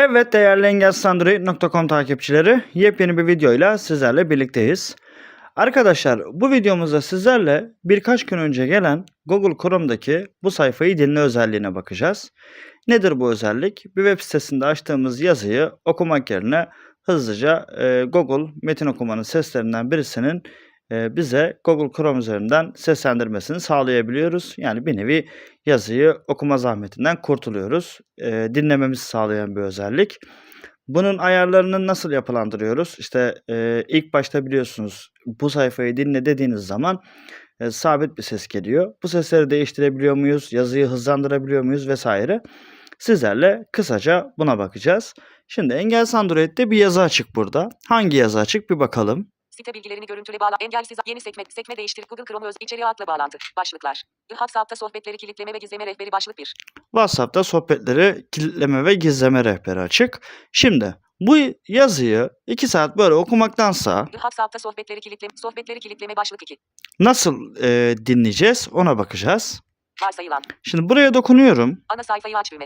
Evet değerli engelsandroid.com takipçileri yepyeni bir videoyla sizlerle birlikteyiz. Arkadaşlar bu videomuzda sizlerle birkaç gün önce gelen Google Chrome'daki bu sayfayı dinle özelliğine bakacağız. Nedir bu özellik? Bir web sitesinde açtığımız yazıyı okumak yerine hızlıca e, Google metin okumanın seslerinden birisinin bize Google Chrome üzerinden seslendirmesini sağlayabiliyoruz. Yani bir nevi yazıyı okuma zahmetinden kurtuluyoruz. E, dinlememizi sağlayan bir özellik. Bunun ayarlarını nasıl yapılandırıyoruz? İşte e, ilk başta biliyorsunuz bu sayfayı dinle dediğiniz zaman e, sabit bir ses geliyor. Bu sesleri değiştirebiliyor muyuz? Yazıyı hızlandırabiliyor muyuz? Vesaire. Sizlerle kısaca buna bakacağız. Şimdi Engelsiz Android'de bir yazı açık burada. Hangi yazı açık bir bakalım. Site bilgilerini görüntüle bağla. Engelsiz yeni sekme. Sekme değiştir. Google Chrome öz içeriği atla bağlantı. Başlıklar. WhatsApp'ta sohbetleri kilitleme ve gizleme rehberi başlık 1. WhatsApp'ta sohbetleri kilitleme ve gizleme rehberi açık. Şimdi bu yazıyı 2 saat böyle okumaktansa WhatsApp'ta sohbetleri kilitleme. Sohbetleri kilitleme başlık 2. nasıl e, dinleyeceğiz ona bakacağız. Varsayılan. Şimdi buraya dokunuyorum. Ana sayfayı aç düğme.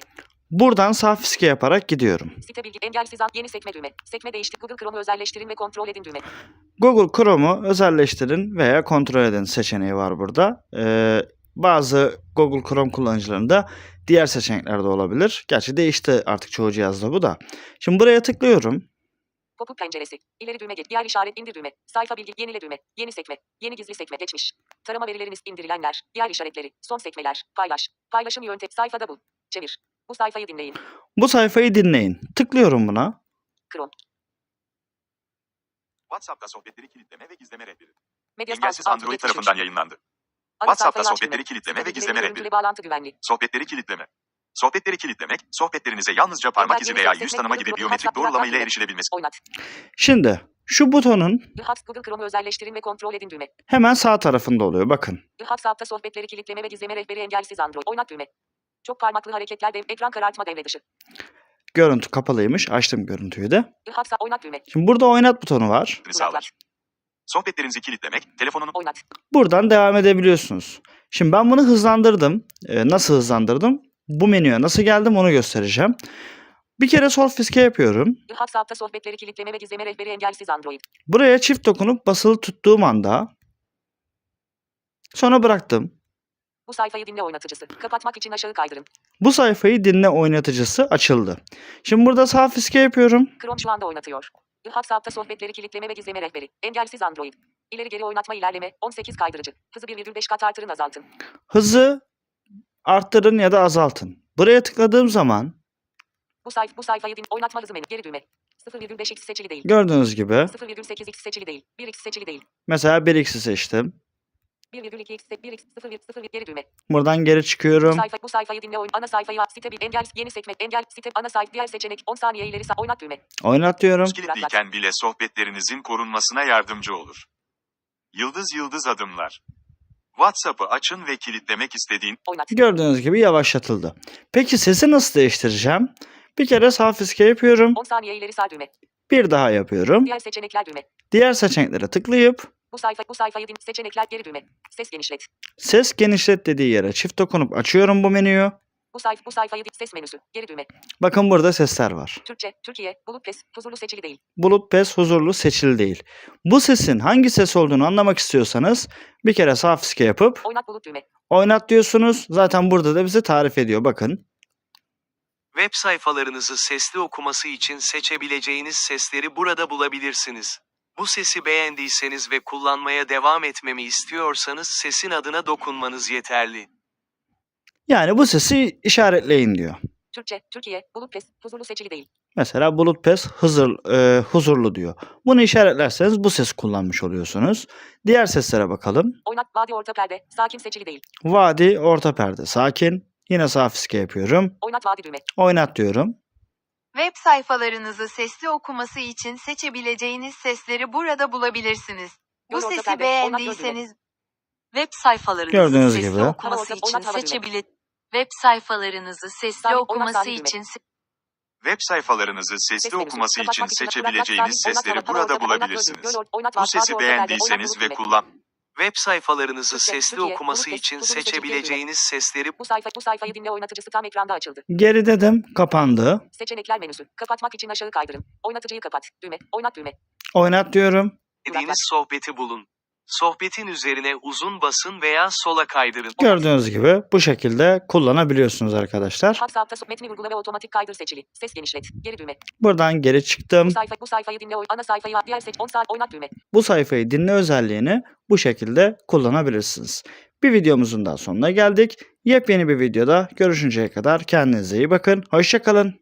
Buradan sağ fiske yaparak gidiyorum. Site bilgi engelsiz an yeni sekme düğme. Sekme değiştir. Google Chrome'u özelleştirin ve kontrol edin düğme. Google Chrome'u özelleştirin veya kontrol edin seçeneği var burada. Ee, bazı Google Chrome kullanıcılarında diğer seçenekler de olabilir. Gerçi değişti artık çoğu cihazda bu da. Şimdi buraya tıklıyorum. Pop-up penceresi. İleri düğme git. Diğer işaret indir düğme. Sayfa bilgi yenile düğme. Yeni sekme. Yeni gizli sekme geçmiş. Tarama verileriniz indirilenler. Diğer işaretleri. Son sekmeler. Paylaş. Paylaşım yöntem. Sayfada bul. Çevir. Bu sayfayı dinleyin. Bu sayfayı dinleyin. Tıklıyorum buna. Chrome. WhatsApp'ta sohbetleri kilitleme ve gizleme rehberi. Medya Engelsiz Android 73. tarafından yayınlandı. Ana WhatsApp'ta sohbetleri kilitleme ve gizleme rehberi. bağlantı güvenli. Sohbetleri kilitleme. Sohbetleri kilitlemek, sohbetlerinize yalnızca parmak izi veya yüz tanıma gibi biyometrik doğrulama ile erişilebilmesi. Oynat. Şimdi şu butonun Google Chrome'u özelleştirin ve kontrol edin düğme. hemen sağ tarafında oluyor. Bakın. WhatsApp'ta sohbetleri kilitleme ve gizleme rehberi engelsiz Android. Oynat düğme. Çok parmaklı hareketler dev ekran karartma devre dışı. Görüntü kapalıymış. Açtım görüntüyü de. WhatsApp oynat düğme. Şimdi burada oynat butonu var. sağlar. Sohbetlerinizi kilitlemek, telefonunu Oynat. Buradan devam edebiliyorsunuz. Şimdi ben bunu hızlandırdım. Ee, nasıl hızlandırdım? Bu menüye nasıl geldim onu göstereceğim. Bir kere sol fiske yapıyorum. WhatsApp'ta sohbetleri kilitleme ve gizleme rehberi engelsiz Android. Buraya çift dokunup basılı tuttuğum anda sonra bıraktım. Bu sayfayı dinle oynatıcısı. Kapatmak için aşağı kaydırın. Bu sayfayı dinle oynatıcısı açıldı. Şimdi burada sağ fiske yapıyorum. Chrome şu anda oynatıyor. WhatsApp'ta sohbetleri kilitleme ve gizleme rehberi. Engelsiz Android. İleri geri oynatma ilerleme. 18 kaydırıcı. Hızı 1,5 kat artırın azaltın. Hızı arttırın ya da azaltın. Buraya tıkladığım zaman Bu sayfa bu sayfayı din oynatma hızı menü. Geri düğme. 0,5x seçili değil. gördüğünüz gibi 0,8x seçili değil. 1x seçili değil. mesela 1x'i seçtim. Geri düğme. Buradan geri Bu çıkıyorum. sayfa bu sayfayı dinle oyun. Ana sayfayı aç. Site bir engel yeni sekme engel site ana sayfa diğer seçenek 10 saniye ileri sağ oynat düğme. Oynat diyorum. kilitliyken bile sohbetlerinizin korunmasına yardımcı olur. Yıldız yıldız adımlar. WhatsApp'ı açın ve kilitlemek istediğin Oynat. Gördüğünüz gibi yavaşlatıldı. Peki sesi nasıl değiştireceğim? Bir kere sağ fiske yapıyorum. 10 saniye ileri sağ düğme. Bir daha yapıyorum. Diğer seçenekler düğme. Diğer seçeneklere tıklayıp Bu sayfa bu sayfayı din seçenekler geri düğme. Ses genişlet. ses genişlet dediği yere çift dokunup açıyorum bu menüyü. Bu sayfa bu sayfayı din ses menüsü. Geri düğme. Bakın burada sesler var. Türkçe, Türkiye, bulut pes, huzurlu seçili değil. Bulut pes huzurlu seçili değil. Bu sesin hangi ses olduğunu anlamak istiyorsanız bir kere sağ fiske yapıp Oynat bulut düğme. oynat diyorsunuz. Zaten burada da bize tarif ediyor. Bakın. Web sayfalarınızı sesli okuması için seçebileceğiniz sesleri burada bulabilirsiniz. Bu sesi beğendiyseniz ve kullanmaya devam etmemi istiyorsanız sesin adına dokunmanız yeterli. Yani bu sesi işaretleyin diyor. Türkçe, Türkiye, bulut pes, huzurlu seçili değil. Mesela bulut pes huzur, e, huzurlu diyor. Bunu işaretlerseniz bu ses kullanmış oluyorsunuz. Diğer seslere bakalım. Oynat vadi orta perde, sakin seçili değil. Vadi orta perde sakin. Yine sağ fiske yapıyorum. Oynat vadi düğme. Oynat diyorum. Web sayfalarınızı sesli okuması için seçebileceğiniz sesleri burada bulabilirsiniz. Bu sesi beğendiyseniz Web sayfalarınızı Gördüğünüz sesli gibi. okuması için seçebile web sayfalarınızı sesli okuması için web sayfalarınızı sesli okuması için seçebileceğiniz sesleri burada bulabilirsiniz. Bu sesi beğendiyseniz ve kullan Web sayfalarınızı Türkçe, sesli Türkiye, okuması için seçebileceğiniz sesleri Bu sayfa bu sayfayı dinle oynatıcısı tam ekranda açıldı. Geri dedim. Kapandı. Seçenekler menüsü. Kapatmak için aşağı kaydırın. Oynatıcıyı kapat. Düğme. Oynat düğme. Oynat diyorum. dediğiniz sohbeti bulun. Sohbetin üzerine uzun basın veya sola kaydırın. Gördüğünüz gibi bu şekilde kullanabiliyorsunuz arkadaşlar. WhatsApp'ta metni vurgula ve otomatik kaydır seçili. Ses genişlet. Geri düğme. Buradan geri çıktım. Bu sayfa bu sayfayı dinle oy ana sayfayı diğer seç 10 saat oynat düğme. Bu sayfayı dinle özelliğini bu şekilde kullanabilirsiniz. Bir videomuzun daha sonuna geldik. Yepyeni bir videoda görüşünceye kadar kendinize iyi bakın. Hoşçakalın.